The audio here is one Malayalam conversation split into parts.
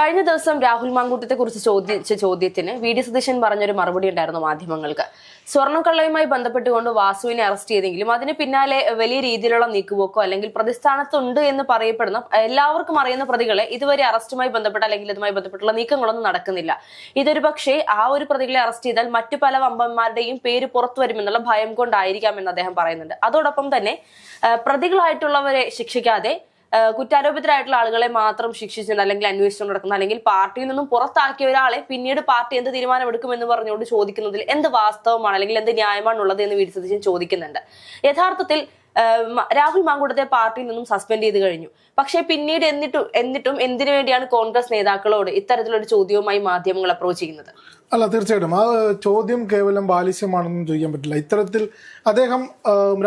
കഴിഞ്ഞ ദിവസം രാഹുൽ മാങ്കൂട്ടത്തെ കുറിച്ച് ചോദിച്ച ചോദ്യത്തിന് വി ഡി സതീശൻ പറഞ്ഞൊരു മറുപടി ഉണ്ടായിരുന്നു മാധ്യമങ്ങൾക്ക്. സ്വർണക്കള്ളയുമായി ബന്ധപ്പെട്ടുകൊണ്ട് വാസുവിനെ അറസ്റ്റ് ചെയ്തെങ്കിലും അതിന് പിന്നാലെ വലിയ രീതിയിലുള്ള നീക്കുപോക്കോ അല്ലെങ്കിൽ പ്രതിസ്ഥാനത്തുണ്ട് എന്ന് പറയപ്പെടുന്ന എല്ലാവർക്കും അറിയുന്ന പ്രതികളെ ഇതുവരെ അറസ്റ്റുമായി ബന്ധപ്പെട്ട അല്ലെങ്കിൽ ഇതുമായി ബന്ധപ്പെട്ടുള്ള നീക്കങ്ങളൊന്നും നടക്കുന്നില്ല. ഇതൊരു പക്ഷേ ആ ഒരു പ്രതികളെ അറസ്റ്റ് ചെയ്താൽ മറ്റു പല വമ്പന്മാരുടെയും പേര് പുറത്തു വരുമെന്നുള്ള ഭയം കൊണ്ടായിരിക്കാം എന്ന് അദ്ദേഹം പറയുന്നുണ്ട്. അതോടൊപ്പം തന്നെ പ്രതികളായിട്ടുള്ളവരെ ശിക്ഷിക്കാതെ കുറ്റാരോപിതരായിട്ടുള്ള ആളുകളെ മാത്രം ശിക്ഷിച്ചിട്ടുണ്ട് അല്ലെങ്കിൽ അന്വേഷണം നടക്കുന്ന അല്ലെങ്കിൽ പാർട്ടിയിൽ നിന്നും പുറത്താക്കിയ ഒരാളെ പിന്നീട് പാർട്ടി എന്ത് തീരുമാനമെടുക്കുമെന്ന് പറഞ്ഞുകൊണ്ട് ചോദിക്കുന്നതിൽ എന്ത് വാസ്തവമാണ് അല്ലെങ്കിൽ എന്ത് ന്യായമാണുള്ളത് എന്ന് വീട് സതീശൻ ചോദിക്കുന്നുണ്ട്. യഥാർത്ഥത്തിൽ രാഹുൽ മാങ്കൂട്ടത്തെ പാർട്ടിയിൽ നിന്നും സസ്പെൻഡ് ചെയ്ത് കഴിഞ്ഞു. പക്ഷേ പിന്നീട് എന്നിട്ടും എന്നിട്ടും എന്തിനു വേണ്ടിയാണ് കോൺഗ്രസ് നേതാക്കളോട് ഇത്തരത്തിലൊരു ചോദ്യവുമായി മാധ്യമങ്ങൾ അപ്രോച്ച് ചെയ്യുന്നത്? അല്ല തീർച്ചയായിട്ടും. ആ ചോദ്യം കേവലം ബാലിശ്യമാണെന്നും ചോദിക്കാൻ പറ്റില്ല. ഇത്തരത്തിൽ അദ്ദേഹം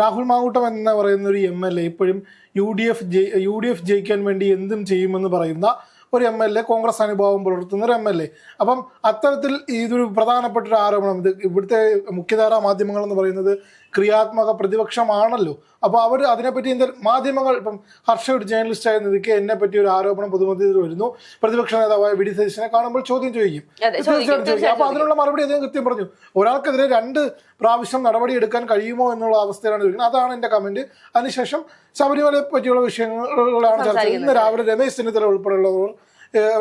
രാഹുൽ മാങ്കൂട്ടം എന്ന് പറയുന്ന ഒരു എം എൽ എ ഇപ്പോഴും യു ഡി എഫ് ജയി യു ഡി എഫ് ജയിക്കാൻ വേണ്ടി എന്തും ചെയ്യുമെന്ന് പറയുന്ന ഒരു എം എൽ എ കോൺഗ്രസ് അനുഭാവം പുലർത്തുന്ന ഒരു എം എൽ എ. അപ്പം അത്തരത്തിൽ ഇതൊരു പ്രധാനപ്പെട്ട ഒരു ആരോപണം. ഇത് ഇവിടുത്തെ മുഖ്യധാരാ മാധ്യമങ്ങൾ എന്ന് പറയുന്നത് ക്രിയാത്മക പ്രതിപക്ഷമാണല്ലോ. അപ്പോൾ അവർ അതിനെപ്പറ്റി എന്താ മാധ്യമങ്ങൾ ഇപ്പം ഹർഷ ഒരു ജേർണലിസ്റ്റ് ആയിരുന്നു നിധിക്ക് എന്നെ പറ്റി ഒരു ആരോപണം പൊതുമധ്യത്തിൽ വരുന്നു. പ്രതിപക്ഷ നേതാവായ വി ഡി സതീശനെ കാണുമ്പോൾ ചോദ്യം ചോദിക്കും. ചോദിക്കും, തീർച്ചയായിട്ടും ചോദിക്കും. അപ്പൊ അതിനുള്ള മറുപടി അദ്ദേഹം കൃത്യം പറഞ്ഞു. ഒരാൾക്കെതിരെ രണ്ട് പ്രാവശ്യം നടപടി എടുക്കാൻ കഴിയുമോ എന്നുള്ള അവസ്ഥയിലാണ് ചോദിക്കുന്നത്. അതാണ് എന്റെ കമന്റ് അതിനുശേഷം ശബരിമലയെ പറ്റിയുള്ള വിഷയങ്ങളാണ് ചർച്ച. ഇന്ന് രാവിലെ രമേശ് ചെന്നിത്തല ഉൾപ്പെടെയുള്ളവർ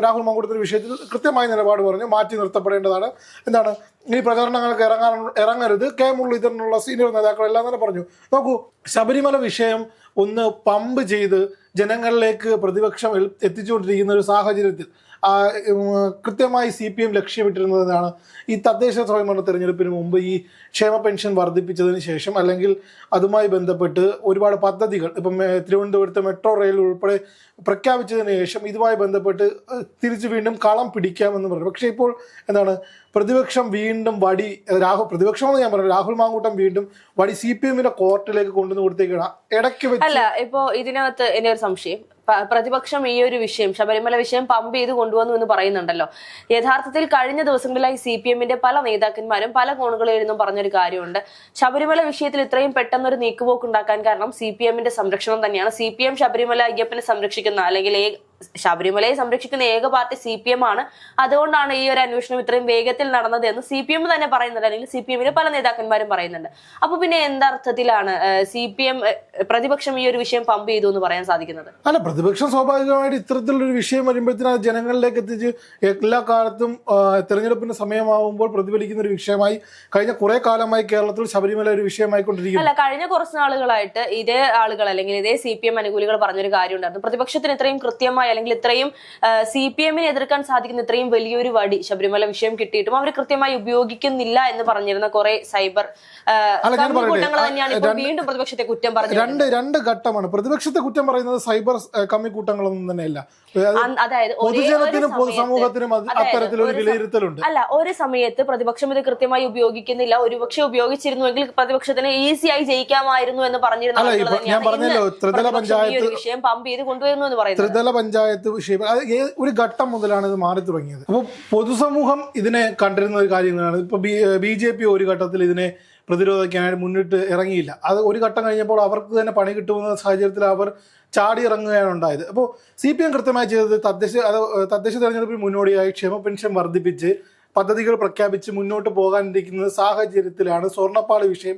രാഹുൽ മങ്കുടത്തിന്റെ വിഷയത്തിൽ കൃത്യമായ നിലപാട് പറഞ്ഞു മാറ്റി നിർത്തപ്പെടേണ്ടതാണ്. എന്താണ്? ഈ പ്രചരണങ്ങൾക്ക് ഇറങ്ങാൻ ഇറങ്ങരുത്. കെ മുരളീധരനുള്ള സീനിയർ നേതാക്കൾ എല്ലാം തന്നെ പറഞ്ഞു. നോക്കൂ ശബരിമല വിഷയം ഒന്ന് പമ്പ് ചെയ്ത് ജനങ്ങളിലേക്ക് പ്രതിപക്ഷം എത്തിച്ചുകൊണ്ടിരിക്കുന്ന ഒരു സാഹചര്യത്തിൽ കൃത്യമായി സി പി എം ലക്ഷ്യമിട്ടിരുന്നതെന്നാണ് ഈ തദ്ദേശ സ്വയംഭരണ തെരഞ്ഞെടുപ്പിന് മുമ്പ് ഈ ക്ഷേമ പെൻഷൻ വർദ്ധിപ്പിച്ചതിന് ശേഷം അല്ലെങ്കിൽ അതുമായി ബന്ധപ്പെട്ട് ഒരുപാട് പദ്ധതികൾ ഇപ്പം തിരുവനന്തപുരത്ത് മെട്രോ റെയിൽ ഉൾപ്പെടെ പ്രഖ്യാപിച്ചതിന് ശേഷം ഇതുമായി ബന്ധപ്പെട്ട് തിരിച്ചു വീണ്ടും കളം പിടിക്കാമെന്ന് പറഞ്ഞു. പക്ഷേ ഇപ്പോൾ എന്താണ്? പ്രതിപക്ഷം വീണ്ടും വടി രാഹുൽ പ്രതിപക്ഷമെന്ന് ഞാൻ പറഞ്ഞു രാഹുൽ മാങ്കൂട്ടം വീണ്ടും വടി സി പി എമ്മിന്റെ കോർട്ടിലേക്ക് കൊണ്ടുവന്ന് കൊടുത്തേക്കാണ്. ഇടയ്ക്ക് അല്ല ഇപ്പോ ഇതിനകത്ത് എന്റെ ഒരു സംശയം. പ്രതിപക്ഷം ഈ ഒരു വിഷയം ശബരിമല വിഷയം പമ്പ് ചെയ്ത് കൊണ്ടുവന്നു എന്ന് പറയുന്നുണ്ടല്ലോ. യഥാർത്ഥത്തിൽ കഴിഞ്ഞ ദിവസങ്ങളിലായി സി പി എമ്മിന്റെ പല നേതാക്കന്മാരും പല കോണുകളിൽ നിന്നും പറഞ്ഞൊരു കാര്യമുണ്ട്. ശബരിമല വിഷയത്തിൽ ഇത്രയും പെട്ടെന്നൊരു നീക്കുപോക്ക് ഉണ്ടാക്കാൻ കാരണം സി പി എമ്മിന്റെ സംരക്ഷണം തന്നെയാണ്. സി പി എം ശബരിമല അയ്യപ്പനെ സംരക്ഷിക്കുന്ന അല്ലെങ്കിൽ ശബരിമലയെ സംരക്ഷിക്കുന്ന ഏക പാർട്ടി സി പി എം ആണ്. അതുകൊണ്ടാണ് ഈ ഒരു അന്വേഷണം ഇത്രയും വേഗത്തിൽ നടന്നത് എന്ന് സി പി എം തന്നെ പറയുന്നുണ്ട്. അല്ലെങ്കിൽ സി പി എമ്മിലെ പല നേതാക്കന്മാരും പറയുന്നുണ്ട്. അപ്പൊ പിന്നെ എന്തർത്ഥത്തിലാണ് സി പി എം പ്രതിപക്ഷം ഈ ഒരു വിഷയം പമ്പ് ചെയ്തു എന്ന് പറയാൻ സാധിക്കുന്നത്? അല്ല പ്രതിപക്ഷം സ്വാഭാവികമായിട്ട് ഇത്തരത്തിലൊരു വിഷയം വരുമ്പോഴത്തേനും അത് ജനങ്ങളിലേക്ക് എത്തിച്ച് എല്ലാ കാലത്തും തെരഞ്ഞെടുപ്പിന്റെ സമയമാവുമ്പോൾ പ്രതിഫലിക്കുന്ന ഒരു വിഷയമായി കഴിഞ്ഞ കുറെ കാലമായി കേരളത്തിൽ ശബരിമല ഒരു വിഷയമായിക്കൊണ്ടിരിക്കുന്നു. അല്ല കഴിഞ്ഞ കുറച്ച് നാളുകളായിട്ട് ഇതേ ആളുകൾ അല്ലെങ്കിൽ ഇതേ സി പി എം അനുകൂലികൾ പറഞ്ഞൊരു കാര്യം ഉണ്ടായിരുന്നു പ്രതിപക്ഷത്തിന് ഇത്രയും കൃത്യമായി അല്ലെങ്കിൽ ഇത്രയും സി പി എമ്മിനെ എതിർക്കാൻ സാധിക്കുന്ന ഇത്രയും വലിയൊരു വടി ശബരിമല വിഷയം കിട്ടിയിട്ടും അവർ കൃത്യമായി ഉപയോഗിക്കുന്നില്ല എന്ന് പറഞ്ഞിരുന്ന കുറെ സൈബർ കൂട്ടങ്ങൾ തന്നെയാണ് ഇപ്പോൾ വീണ്ടും പ്രതിപക്ഷത്തെ കുറ്റം പറഞ്ഞു രണ്ട് രണ്ട് ഘട്ടമാണ്. പ്രതിപക്ഷത്തെ കുറ്റം പറയുന്നത് സൈബർ കമ്മി കൂട്ടങ്ങളൊന്നും തന്നെയല്ല. അതായത് ഒരേ ഒരു പൊതുജനത്തിനും സമയത്ത് പൊതുസമൂഹത്തിനും അത് ഒരു സം- വിലയിരുത്തലുണ്ട്. അല്ല ഒരു സമയത്ത് പ്രതിപക്ഷം ഇത് കൃത്യമായി ഉപയോഗിക്കുന്നില്ല. ഒരുപക്ഷെ ഉപയോഗിച്ചിരുന്നുവെങ്കിൽ പ്രതിപക്ഷത്തിന് ഈസി ആയി ജയിക്കാമായിരുന്നു എന്ന് പറഞ്ഞിരുന്നു ഞാൻ പറഞ്ഞല്ലോ, ത്രിതല പഞ്ചായത്ത് വിഷയം പമ്പ് ചെയ്ത് കൊണ്ടുവരുന്നു എന്ന് പറയുന്നത്. ത്രിതല പഞ്ചായത്ത് വിഷയം അത് ഒരു ഘട്ടം മുതലാണ് ഇത് മാറി തുടങ്ങിയത്? അപ്പോൾ പൊതുസമൂഹം ഇതിനെ കണ്ടിരുന്ന ഒരു കാര്യങ്ങളാണ് ഇപ്പൊ ബി ജെ പി ഒരു ഘട്ടത്തിൽ ഇതിനെ പ്രതിരോധിക്കാനായിട്ട് മുന്നിട്ട് ഇറങ്ങിയില്ല. അത് ഒരു ഘട്ടം കഴിഞ്ഞപ്പോൾ അവർക്ക് തന്നെ പണി കിട്ടുമെന്ന സാഹചര്യത്തിൽ അവർ ചാടി ഇറങ്ങുകയാണ് ഉണ്ടായത്. അപ്പോൾ സി പി എം കൃത്യമായി ചെയ്തത് തദ്ദേശ അത് തദ്ദേശ തെരഞ്ഞെടുപ്പിന് മുന്നോടിയായി ക്ഷേമ പെൻഷൻ വർദ്ധിപ്പിച്ച് പദ്ധതികൾ പ്രഖ്യാപിച്ച് മുന്നോട്ട് പോകാനിരിക്കുന്ന സാഹചര്യത്തിലാണ് സ്വർണപ്പാളി വിഷയം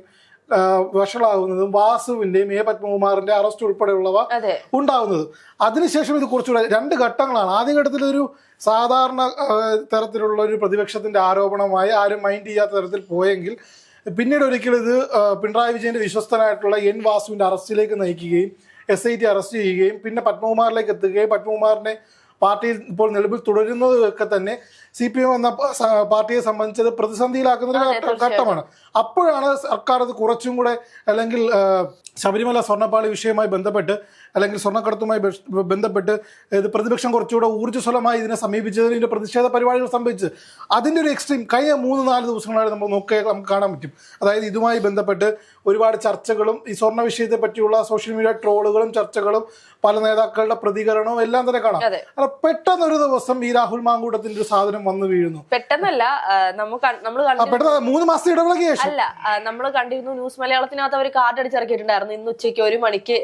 വഷളാകുന്നതും വാസുവിന്റെയും എ. പത്മകുമാറിന്റെ അറസ്റ്റ് ഉൾപ്പെടെയുള്ളവ ഉണ്ടാവുന്നത്. അതിനുശേഷം ഇത് കുറച്ചുകൂടെ രണ്ട് ഘട്ടങ്ങളാണ്. ആദ്യ ഘട്ടത്തിൽ ഒരു സാധാരണ തരത്തിലുള്ള ഒരു പ്രതിപക്ഷത്തിന്റെ ആരോപണമായി ആരും മൈൻഡ് ചെയ്യാത്ത തരത്തിൽ പോയെങ്കിൽ പിന്നീട് ഒരിക്കലും ഇത് പിണറായി വിജയന്റെ വിശ്വസ്തനായിട്ടുള്ള എൻ. വാസുവിന്റെ അറസ്റ്റിലേക്ക് നയിക്കുകയും എസ് ഐ ടി അറസ്റ്റ് ചെയ്യുകയും പിന്നെ പത്മകുമാറിലേക്ക് എത്തുകയും പത്മകുമാറിനെ പാർട്ടിയിൽ ഇപ്പോൾ നിലവിൽ തുടരുന്നത് ഒക്കെ തന്നെ സി പി എം എന്ന പാർട്ടിയെ സംബന്ധിച്ചത് പ്രതിസന്ധിയിലാക്കുന്ന ഒരു. ഘട്ടമാണ് അപ്പോഴാണ് സർക്കാർ അത് കുറച്ചും കൂടെ അല്ലെങ്കിൽ ശബരിമല സ്വർണപ്പാളി വിഷയവുമായി ബന്ധപ്പെട്ട് അല്ലെങ്കിൽ സ്വർണക്കടത്തുമായി ബന്ധപ്പെട്ട് ഇത് പ്രതിപക്ഷം കുറച്ചുകൂടെ ഊർജസ്വലമായി ഇതിനെ സമീപിച്ചതിന്റെ പ്രതിഷേധ പരിപാടികൾ സംഭവിച്ച്. അതിന്റെ ഒരു എക്സ്ട്രീം കഴിഞ്ഞ മൂന്ന് നാല് ദിവസങ്ങളായിട്ട് നമ്മൾ നോക്കിയാൽ നമുക്ക് കാണാൻ പറ്റും. അതായത് ഇതുമായി ബന്ധപ്പെട്ട് ഒരുപാട് ചർച്ചകളും ഈ സ്വർണ വിഷയത്തെ പറ്റിയുള്ള സോഷ്യൽ മീഡിയ ട്രോളുകളും ചർച്ചകളും പല നേതാക്കളുടെ പ്രതികരണവും എല്ലാം തന്നെ കാണാം. അല്ല പെട്ടെന്ന് ഒരു ദിവസം ഈ രാഹുൽ മാങ്കൂട്ടത്തിന്റെ ഒരു സാധനം വന്നു വീഴുന്നു. പെട്ടെന്നല്ല നമുക്ക് നമ്മൾ പെട്ടെന്ന് മൂന്ന് മാസത്തെ ഇടവേളയ്ക്ക് ശേഷം. അല്ല നമ്മൾ കണ്ടിരുന്നു ന്യൂസ് മലയാളത്തിനകത്ത് അവർ കാർഡ് അടിച്ചിറക്കിയിട്ടുണ്ടായിരുന്നു ഇന്ന് ഉച്ചയ്ക്ക് ഒരു മണിക്ക്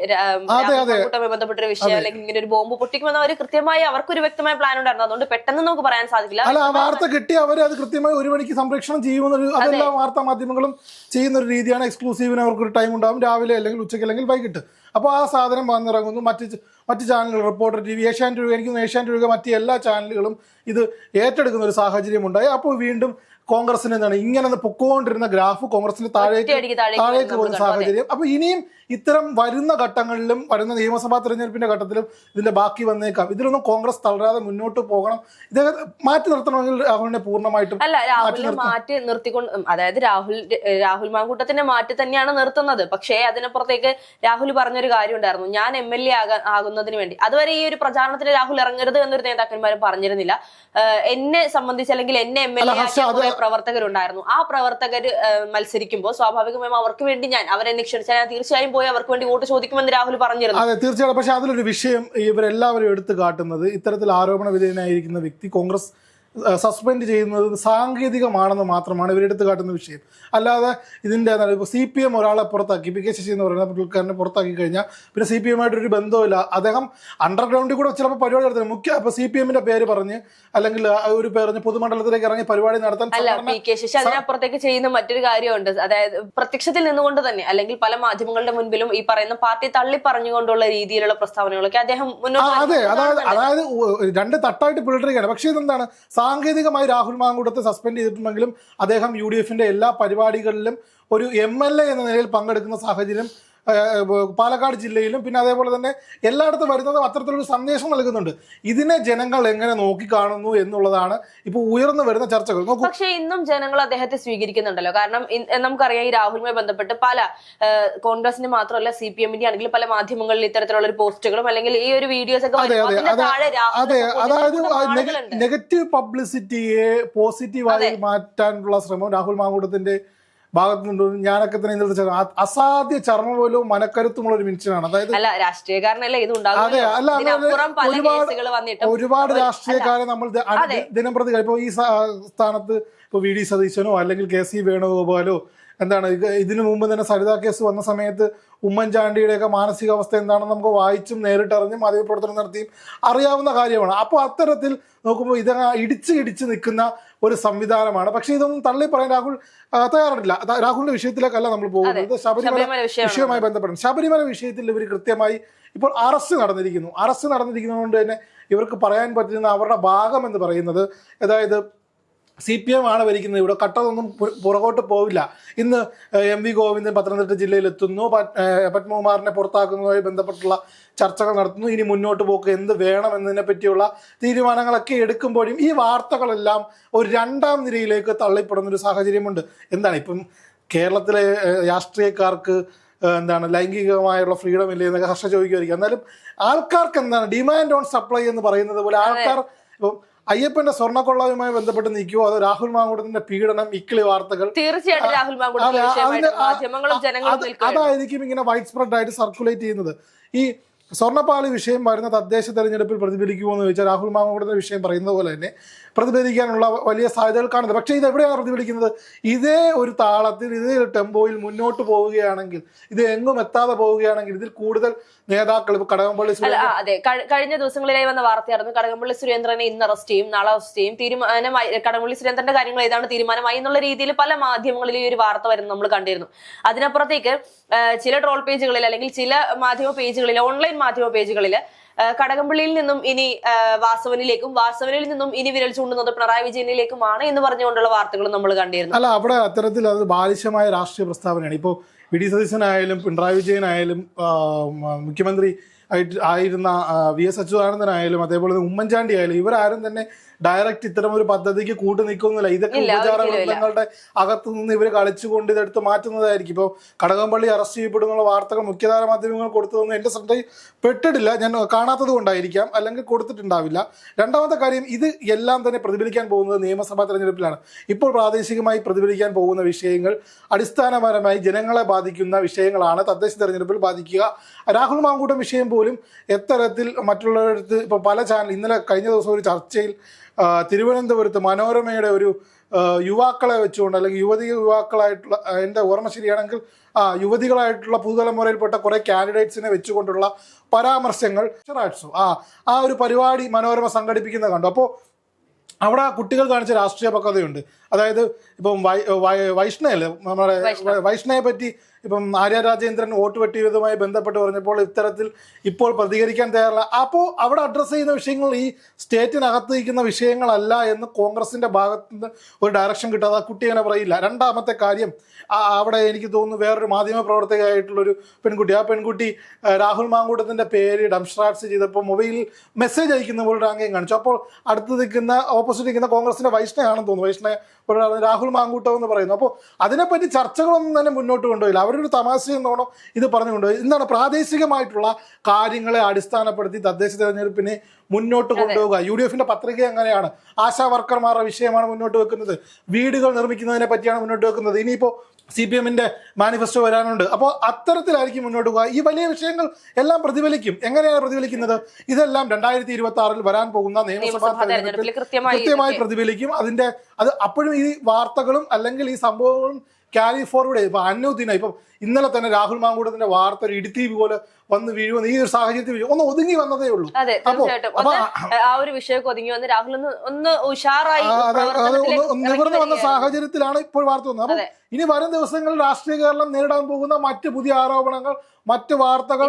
അതെ, അതെ. മാങ്കൂട്ടവുമായി ബന്ധപ്പെട്ട ഒരു വിഷയം അല്ലെങ്കിൽ ഇങ്ങനെ ഒരു ബോംബ് പൊട്ടിക്കുമെന്ന് അവർ കൃത്യമായി അവർക്കൊരു വ്യക്തമായ പ്ലാൻ ഉണ്ടായിരുന്നു. അതുകൊണ്ട് പെട്ടെന്ന് നമുക്ക് പറയാൻ സാധിക്കില്ല. അല്ല ആ വാർത്ത കിട്ടി അവർ അത് കൃത്യമായി ഒരു മണിക്ക് സംപ്രേഷണം ചെയ്യുമെന്നൊരു അതെല്ലാ വാർത്താ മാധ്യമങ്ങളും ചെയ്യുന്ന ഒരു രീതിയാണ്. എക്സ്ക്ലൂസീവിന് അവർക്കൊരു ടൈം ഉണ്ടാവും. രാവിലെ അല്ലെങ്കിൽ ഉച്ചയ്ക്ക് അല്ലെങ്കിൽ വൈകിട്ട്. അപ്പോൾ ആ സാധനം വന്നിറങ്ങുന്നു. മറ്റ് മറ്റ് ചാനലുകൾ റിപ്പോർട്ടർ ടി വി ഏഷ്യാൻ രൂപ എനിക്ക് ഏഷ്യാനെറ്റ് രൂപ മറ്റ് എല്ലാ ചാനലുകളും ഇത് ഏറ്റെടുക്കുന്ന ഒരു സാഹചര്യം ഉണ്ടായി അപ്പോൾ വീണ്ടും കോൺഗ്രസിന് എന്താണ് ഇങ്ങനെ പൊക്കോണ്ടിരുന്ന ഗ്രാഫ് കോൺഗ്രസിന് താഴേക്ക് താഴേക്ക് പോകുന്ന. സാഹചര്യം. അപ്പൊ ഇനിയും ഇത്തരം വരുന്ന ഘട്ടങ്ങളിലും വരുന്ന നിയമസഭാ തെരഞ്ഞെടുപ്പിന്റെ ഘട്ടത്തിലും ഇതിന്റെ ബാക്കി വന്നേക്കാം. ഇതിലൊന്നും കോൺഗ്രസ് തളരാതെ മുന്നോട്ട് പോകണം. ഇദ്ദേഹം മാറ്റി നിർത്തണമെങ്കിൽ രാഹുലിനെ പൂർണമായിട്ടും അല്ല രാഹുലിനെ മാറ്റി നിർത്തിക്കൊണ്ട് അതായത് രാഹുൽ രാഹുൽ മാങ്കൂട്ടത്തിനെ മാറ്റി തന്നെയാണ് നിർത്തുന്നത്. പക്ഷേ അതിനപ്പുറത്തേക്ക് രാഹുൽ പറഞ്ഞൊരു കാര്യം ഉണ്ടായിരുന്നു ഞാൻ എം എൽ എ ആകുന്നതിന് വേണ്ടി. അതുവരെ ഈ ഒരു പ്രചാരണത്തിന് രാഹുൽ ഇറങ്ങരുത് എന്നൊരു നേതാക്കന്മാരും പറഞ്ഞിരുന്നില്ല. എന്നെ സംബന്ധിച്ച് അല്ലെങ്കിൽ എന്നെ എം എൽ എ പ്രവർത്തകരുണ്ടായിരുന്നു. ആ പ്രവർത്തകർ മത്സരിക്കുമ്പോൾ സ്വാഭാവികമായും അവർക്ക് വേണ്ടി ഞാൻ അവരെന്നെ ക്ഷണിച്ചാൽ ഞാൻ തീർച്ചയായും പോയി അവർക്ക് വേണ്ടി വോട്ട് ചോദിക്കുമെന്ന് രാഹുൽ പറഞ്ഞിരുന്നു. അതെ തീർച്ചയായിട്ടും. പക്ഷെ അതിലൊരു വിഷയം ഇവരെല്ലാവരും എടുത്തു കാട്ടുന്നത് ഇത്തരത്തിൽ ആരോപണ വിധേയനായിരിക്കുന്ന വ്യക്തി കോൺഗ്രസ് സസ്പെൻഡ് ചെയ്യുന്നത് സാങ്കേതികമാണെന്ന് മാത്രമാണ് ഇവരെടുത്ത് കാട്ടുന്ന വിഷയം. അല്ലാതെ ഇതിന്റെ ഇപ്പോൾ സി പി എം ഒരാളെ പുറത്താക്കി പി കെ ശശി എന്ന് പറയുന്ന പുള്ളിക്കാരനെ പുറത്താക്കി കഴിഞ്ഞാൽ പിന്നെ സി പി എമ്മായിട്ടൊരു ബന്ധമില്ല അദ്ദേഹം അണ്ടർഗ്രൗണ്ടിൽ കൂടെ ചിലപ്പോൾ പരിപാടി നടത്തുന്നത് മുഖ്യ ഇപ്പോൾ സി പി എമ്മിന്റെ പേര് പറഞ്ഞ് അല്ലെങ്കിൽ ഒരു പേര് പൊതുമണ്ഡലത്തിലേക്ക് ഇറങ്ങി പരിപാടി നടത്താൻ അല്ല പി കെ ശശി അതിനപ്പുറത്തേക്ക് ചെയ്യുന്ന മറ്റൊരു കാര്യമുണ്ട്. അതായത് പ്രത്യക്ഷത്തിൽ നിന്നുകൊണ്ട് തന്നെ അല്ലെങ്കിൽ പല മാധ്യമങ്ങളുടെ മുൻപിലും ഈ പറയുന്ന പാർട്ടി തള്ളി പറഞ്ഞുകൊണ്ടുള്ള രീതിയിലുള്ള പ്രസ്താവനകളൊക്കെ അദ്ദേഹം മുന്നോട്ട് അതെ. അതായത് അതായത് രണ്ട് തട്ടായിട്ട് പിള്ളേരുകയാണ് പക്ഷേ ഇതെന്താണ്? സാങ്കേതികമായി രാഹുൽ മാങ്കൂട്ടത്തെ സസ്പെൻഡ് ചെയ്തിട്ടുണ്ടെങ്കിലും അദ്ദേഹം യു എല്ലാ പരിപാടികളിലും ഒരു എം എന്ന നിലയിൽ പങ്കെടുക്കുന്ന സാഹചര്യം പാലക്കാട് ജില്ലയിലും പിന്നെ അതേപോലെ തന്നെ എല്ലായിടത്തും വരുന്നത് അത്തരത്തിലൊരു സന്ദേശം നൽകുന്നുണ്ട്. ഇതിനെ ജനങ്ങൾ എങ്ങനെ നോക്കിക്കാണുന്നു എന്നുള്ളതാണ് ഇപ്പൊ ഉയർന്നു വരുന്ന ചർച്ചകൾ. പക്ഷേ ഇന്നും ജനങ്ങൾ അദ്ദേഹത്തെ സ്വീകരിക്കുന്നുണ്ടല്ലോ. കാരണം നമുക്കറിയാം ഈ രാഹുലുമായി ബന്ധപ്പെട്ട് പല കോൺഗ്രസിന് കോൺഗ്രസിന്റെ മാത്രമല്ല സി പി എമ്മിന്റെ ആണെങ്കിലും പല മാധ്യമങ്ങളിൽ ഇത്തരത്തിലുള്ള ഒരു പോസ്റ്റുകളും അല്ലെങ്കിൽ ഈ ഒരു വീഡിയോസ് ഒക്കെ അതെ അതായത്. നെഗറ്റീവ് പബ്ലിസിറ്റിയെ പോസിറ്റീവായി മാറ്റാനുള്ള ശ്രമം രാഹുൽ മാങ്കൂട്ടത്തിന്റെ ഭാഗത്തുനിന്ന് ഞാനൊക്കെ തന്നെ ആ- അസാധ്യ ചർമ്മപോലും മനക്കരുത്തുമുള്ള ഒരു മനുഷ്യനാണ് അതായത് അല്ല രാഷ്ട്രീയക്കാരനല്ലേ ഇത് അതെ അല്ല ഒരുപാട് ഒരുപാട് ഒരു- രാഷ്ട്രീയക്കാരെ നമ്മൾ. ദിനം പ്രതി ഇപ്പൊ ഈ സ്ഥാനത്ത് ഇപ്പൊ വി ഡി സതീശനോ അല്ലെങ്കിൽ കെ സി വേണുഗോപാലോ എന്താണ് ഇത്? ഇതിനു മുമ്പ് തന്നെ സരിത കേസ് വന്ന സമയത്ത് ഉമ്മൻചാണ്ടിയുടെയൊക്കെ മാനസികാവസ്ഥ എന്താണെന്ന് നമുക്ക് വായിച്ചും നേരിട്ടറിഞ്ഞും മാധ്യമപ്രവർത്തനം നടത്തിയും അറിയാവുന്ന കാര്യമാണ്. അപ്പോൾ അത്തരത്തിൽ നോക്കുമ്പോൾ ഇത് ഇടിച്ച് ഇടിച്ച് നിൽക്കുന്ന ഒരു സംവിധാനമാണ്. പക്ഷേ ഇതൊന്നും തള്ളി പറയാൻ രാഹുൽ തയ്യാറില്ല രാഹുലിന്റെ വിഷയത്തിലേക്കല്ല നമ്മൾ പോകുന്നത്. ശബരിമല വിഷയവുമായി ബന്ധപ്പെടും ശബരിമല വിഷയത്തിൽ ഇവർ കൃത്യമായി ഇപ്പോൾ അറസ്റ്റ് നടന്നിരിക്കുന്നു. അറസ്റ്റ് നടന്നിരിക്കുന്നതുകൊണ്ട് തന്നെ ഇവർക്ക് പറയാൻ പറ്റുന്ന അവരുടെ ഭാഗം എന്ന് പറയുന്നത് അതായത് സി പി എം ആണ് ഭരിക്കുന്നത്. ഇവിടെ കട്ടതൊന്നും പുറകോട്ട് പോവില്ല. ഇന്ന് എം വി ഗോവിന്ദൻ പത്തനംതിട്ട ജില്ലയിൽ എത്തുന്നു പത്മകുമാറിനെ പുറത്താക്കുന്നതുമായി ബന്ധപ്പെട്ടുള്ള ചർച്ചകൾ നടത്തുന്നു. ഇനി മുന്നോട്ട് പോക്ക് എന്ത് വേണം എന്നതിനെ പറ്റിയുള്ള തീരുമാനങ്ങളൊക്കെ എടുക്കുമ്പോഴും ഈ വാർത്തകളെല്ലാം ഒരു രണ്ടാം നിരയിലേക്ക് തള്ളിപ്പെടുന്ന ഒരു സാഹചര്യമുണ്ട്. എന്താണ് ഇപ്പം കേരളത്തിലെ രാഷ്ട്രീയക്കാർക്ക് എന്താണ് ലൈംഗികമായുള്ള ഫ്രീഡം ഇല്ലേ എന്നൊക്കെ ഹർഷ ചോദിക്കുമായിരിക്കും. എന്നാലും ആൾക്കാർക്ക് എന്താണ് ഡിമാൻഡ് ഓൺ സപ്ലൈ എന്ന് പറയുന്നത് പോലെ ആൾക്കാർ ഇപ്പം അയ്യപ്പന്റെ സ്വർണക്കൊള്ളവുമായി ബന്ധപ്പെട്ട് നിൽക്കുമോ അതോ രാഹുൽ മാങ്കുടത്തിന്റെ പീഡനം ഇക്കിളി വാർത്തകൾ? തീർച്ചയായിട്ടും രാഹുൽ മാങ്കുടി അതെ, വിഷയമായിട്ട് മാധ്യമങ്ങളും ജനങ്ങളും അത് അതായിരിക്കും ഇങ്ങനെ വൈഡ് സ്പ്രെഡ് ആയിട്ട് സർക്കുലേറ്റ് ചെയ്യുന്നത്. ഈ സ്വർണപ്പാളി വിഷയം വരുന്ന തദ്ദേശ തെരഞ്ഞെടുപ്പിൽ പ്രതിഫലിക്കുമോ എന്ന് ചോദിച്ചാൽ രാഹുൽ മാങ്കൂട്ടത്തിന്റെ വിഷയം പറയുന്നത് പോലെ തന്നെ പ്രതിഫലിക്കാനുള്ള വലിയ സാധ്യതകൾ കാണുന്നത് പക്ഷേ ഇത് എവിടെയാണ് പ്രതിഫലിക്കുന്നത്? ഇതേ ഒരു താളത്തിൽ ഇതേ ഒരു ടെമ്പോയിൽ മുന്നോട്ട് പോവുകയാണെങ്കിൽ ഇത് എങ്ങും എത്താതെ പോവുകയാണെങ്കിൽ ഇതിൽ കൂടുതൽ നേതാക്കൾ ഇപ്പൊ കടകംപള്ളി അതെ. കഴിഞ്ഞ ദിവസങ്ങളിലായി വന്ന വാർത്തയായിരുന്നു കടകംപള്ളി സുരേന്ദ്രനെ ഇന്ന് അറസ്റ്റ് ചെയ്യും നാളെ അറസ്റ്റ് ചെയ്യും. തീരുമാനമായി കടകംപള്ളി സുരേന്ദ്രന്റെ കാര്യങ്ങൾ ഏതാണ് തീരുമാനമായി എന്നുള്ള രീതിയിൽ പല മാധ്യമങ്ങളിൽ ഈ ഒരു വാർത്ത വരുന്നത് നമ്മൾ കണ്ടിരുന്നു. അതിനപ്പുറത്തേക്ക് ചില ട്രോൾ പേജുകളിൽ അല്ലെങ്കിൽ ചില മാധ്യമ പേജുകളിൽ ഓൺലൈൻ മാധ്യമ പേജുകളിൽ കടകംപള്ളിയിൽ നിന്നും ഇനി വാസവനിലേക്കും വാസവനിൽ നിന്നും ഇനി വിരൽ ചൂണ്ടുന്നത് പിണറായി വിജയനിലേക്കുമാണ് എന്ന് പറഞ്ഞുകൊണ്ടുള്ള വാർത്തകൾ നമ്മൾ കണ്ടിരുന്നു. അല്ല അവിടെ അത്തരത്തിൽ അത് ബാലിശമായ രാഷ്ട്രീയ പ്രസ്താവനയാണ്. ഇപ്പോൾ വി. ഡി. സതീശനായാലും പിണറായി വിജയനായാലും മുഖ്യമന്ത്രി ആയിട്ട് ആയിരുന്ന വി എസ് അച്യുതാനന്ദനായാലും അതേപോലെ തന്നെ ഉമ്മൻചാണ്ടി ആയാലും ഇവരാരും തന്നെ ഡയറക്റ്റ് ഇത്തരം ഒരു പദ്ധതിക്ക് കൂട്ടു നിൽക്കുന്നില്ല. ഇതൊക്കെ ഉപചാര വൃത്തങ്ങളുടെ അകത്തു നിന്ന് ഇവർ കളിച്ചുകൊണ്ട് ഇതെടുത്ത് മാറ്റുന്നതായിരിക്കും. ഇപ്പോൾ കടകംപള്ളി അറസ്റ്റ് ചെയ്യപ്പെടുന്നുള്ള വാർത്തകൾ മുഖ്യധാര മാധ്യമങ്ങൾ കൊടുത്തതൊന്നും എന്റെ ശ്രദ്ധയിൽ പെട്ടിട്ടില്ല. ഞാൻ കാണാത്തത് കൊണ്ടായിരിക്കാം. അല്ലെങ്കിൽ കൊടുത്തിട്ടുണ്ടാവില്ല. രണ്ടാമത്തെ കാര്യം ഇത് എല്ലാം തന്നെ പ്രതിഫലിക്കാൻ പോകുന്നത് നിയമസഭാ തെരഞ്ഞെടുപ്പിലാണ്. ഇപ്പോൾ പ്രാദേശികമായി പ്രതിഫലിക്കാൻ പോകുന്ന വിഷയങ്ങൾ അടിസ്ഥാനപരമായി ജനങ്ങളെ ബാധിക്കുന്ന വിഷയങ്ങളാണ് തദ്ദേശ തെരഞ്ഞെടുപ്പിൽ ബാധിക്കുക. രാഹുൽ മാങ്കൂട്ടം വിഷയം പോലും പോലും എത്തരത്തിൽ മറ്റുള്ളവരടുത്ത് ഇപ്പോൾ പല ചാനൽ ഇന്നലെ കഴിഞ്ഞ ദിവസം ഒരു ചർച്ചയിൽ തിരുവനന്തപുരത്ത് മനോരമയുടെ ഒരു യുവാക്കളെ വെച്ചുകൊണ്ട് അല്ലെങ്കിൽ യുവതി യുവാക്കളായിട്ടുള്ള എന്റെ ഓർമ്മ ശരിയാണെങ്കിൽ ആ യുവതികളായിട്ടുള്ള പുതുതലമുറയിൽപ്പെട്ട കുറേ കാൻഡിഡേറ്റ്സിനെ വെച്ചുകൊണ്ടുള്ള പരാമർശങ്ങൾ ആർട്സോ ആ ആ ഒരു പരിപാടി മനോരമ സംഘടിപ്പിക്കുന്നത് കണ്ടു. അപ്പോൾ അവിടെ കുട്ടികൾ കാണിച്ച രാഷ്ട്രീയ പക്വതയുണ്ട്. അതായത് ഇപ്പം വൈ- വൈ- വൈഷ്ണവല്ലേ? നമ്മുടെ വൈഷ്ണയെ പറ്റി ഇപ്പം ആര്യ രാജേന്ദ്രൻ വോട്ട് വെട്ടിയതുമായി ബന്ധപ്പെട്ട് പറഞ്ഞപ്പോൾ ഇത്തരത്തിൽ ഇപ്പോൾ പ്രതികരിക്കാൻ തയ്യാറില്ല. അപ്പോൾ അവിടെ അഡ്രസ്സ് ചെയ്യുന്ന വിഷയങ്ങൾ ഈ സ്റ്റേറ്റിനകത്ത് നിൽക്കുന്ന വിഷയങ്ങളല്ല എന്ന് കോൺഗ്രസിന്റെ ഭാഗത്ത് നിന്ന് ഒരു ഡയറക്ഷൻ കിട്ടാതെ ആ കുട്ടി അങ്ങനെ പറയില്ല. രണ്ടാമത്തെ കാര്യം അവിടെ എനിക്ക് തോന്നുന്നു വേറൊരു മാധ്യമ പ്രവർത്തകയായിട്ടുള്ളൊരു പെൺകുട്ടി. ആ പെൺകുട്ടി രാഹുൽ മാങ്കൂട്ടത്തിന്റെ പേര് ഡംസ്ട്രാറ്റ്സ് ചെയ്തപ്പോൾ മൊബൈലിൽ മെസ്സേജ് അയക്കുന്ന പോലൊരു ആംഗ്യം കാണിച്ചു. അപ്പോൾ അടുത്ത് നിൽക്കുന്ന ഓപ്പോസിറ്റ് നിൽക്കുന്ന കോൺഗ്രസിന്റെ വൈഷ്ണയാണെന്ന് തോന്നുന്നു. വൈഷ്ണയ രാഹുൽ മാങ്കൂട്ടം എന്ന് പറയുന്നു. അപ്പോൾ അതിനെപ്പറ്റി ചർച്ചകളൊന്നും തന്നെ മുന്നോട്ട് കൊണ്ടുപോയില്ല. അവരൊരു തമാശ എന്നോണം ഇത് പറഞ്ഞുകൊണ്ട് എന്താണ്? പ്രാദേശികമായിട്ടുള്ള കാര്യങ്ങളെ അടിസ്ഥാനപ്പെടുത്തി തദ്ദേശ തെരഞ്ഞെടുപ്പിനെ മുന്നോട്ട് കൊണ്ടുപോകുക യു ഡി എഫിന്റെ പത്രിക എങ്ങനെയാണ്? ആശാ വർക്കർമാരുടെ വിഷയമാണ് മുന്നോട്ട് വെക്കുന്നത്. വീടുകൾ നിർമ്മിക്കുന്നതിനെ പറ്റിയാണ് മുന്നോട്ട് വെക്കുന്നത്. ഇനിയിപ്പോ സി പി എമ്മിന്റെ മാനിഫെസ്റ്റോ വരാനുണ്ട്. അപ്പോൾ അത്തരത്തിലായിരിക്കും മുന്നോട്ട് പോകുക ഈ വലിയ വിഷയങ്ങൾ എല്ലാം പ്രതിഫലിക്കും. എങ്ങനെയാണ് പ്രതിഫലിക്കുന്നത്? ഇതെല്ലാം രണ്ടായിരത്തി ഇരുപത്തി ആറിൽ വരാൻ പോകുന്ന നിയമസഭാ തെരഞ്ഞെടുപ്പിൽ കൃത്യമായി പ്രതിഫലിക്കും. അതിന്റെ അത് അപ്പോഴും ഈ വാർത്തകളും അല്ലെങ്കിൽ ഈ സംഭവങ്ങളും ക്യാരി ഫോർവേഡ് ഇപ്പൊ അന്നുദിന ഇപ്പം ഇന്നലെ തന്നെ രാഹുൽ മാങ്കൂടത്തിന്റെ വാർത്ത ഒരു ഇടുത്തി പോലെ വന്ന് വീഴുമെന്ന് ഈ ഒരു സാഹചര്യത്തിൽ ഒന്ന് ഒതുങ്ങി വന്നതേ ഉള്ളൂ. അതെ തീർച്ചയായിട്ടും. ആ ഒരു വിഷയമൊക്കെ ഒതുങ്ങി വന്ന് രാഹുൽ ഒന്ന് ഒന്ന് ഉഷാറായി നിവർന്നു വന്ന സാഹചര്യത്തിലാണ് ഇപ്പോൾ വാർത്ത വന്നത്. അപ്പൊ ഇനി വരും ദിവസങ്ങളിൽ രാഷ്ട്രീയ കേരളം നേരിടാൻ പോകുന്ന മറ്റ് പുതിയ ആരോപണങ്ങൾ മറ്റ് വാർത്തകൾ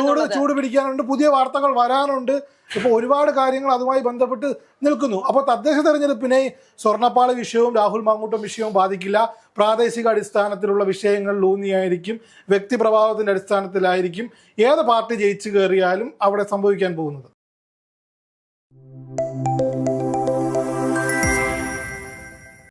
ചൂട് ചൂട് പിടിക്കാനുണ്ട് പുതിയ വാർത്തകൾ വരാനുണ്ട്. ഇപ്പൊ ഒരുപാട് കാര്യങ്ങൾ അതുമായി ബന്ധപ്പെട്ട് നിൽക്കുന്നു. അപ്പോൾ തദ്ദേശ തെരഞ്ഞെടുപ്പിനെ സ്വർണപ്പാള വിഷയവും രാഹുൽ മാങ്ങൂട്ടം വിഷയവും ബാധിക്കില്ല. പ്രാദേശിക അടിസ്ഥാനത്തിലുള്ള വിഷയങ്ങളിൽ ഊന്നിയായിരിക്കും വ്യക്തിപ്രഭാവത്തിന്റെ അടിസ്ഥാനത്തിലായിരിക്കും. ഏത് പാർട്ടി ജയിച്ചു കയറിയാലും അവിടെ സംഭവിക്കാൻ പോകുന്നത്.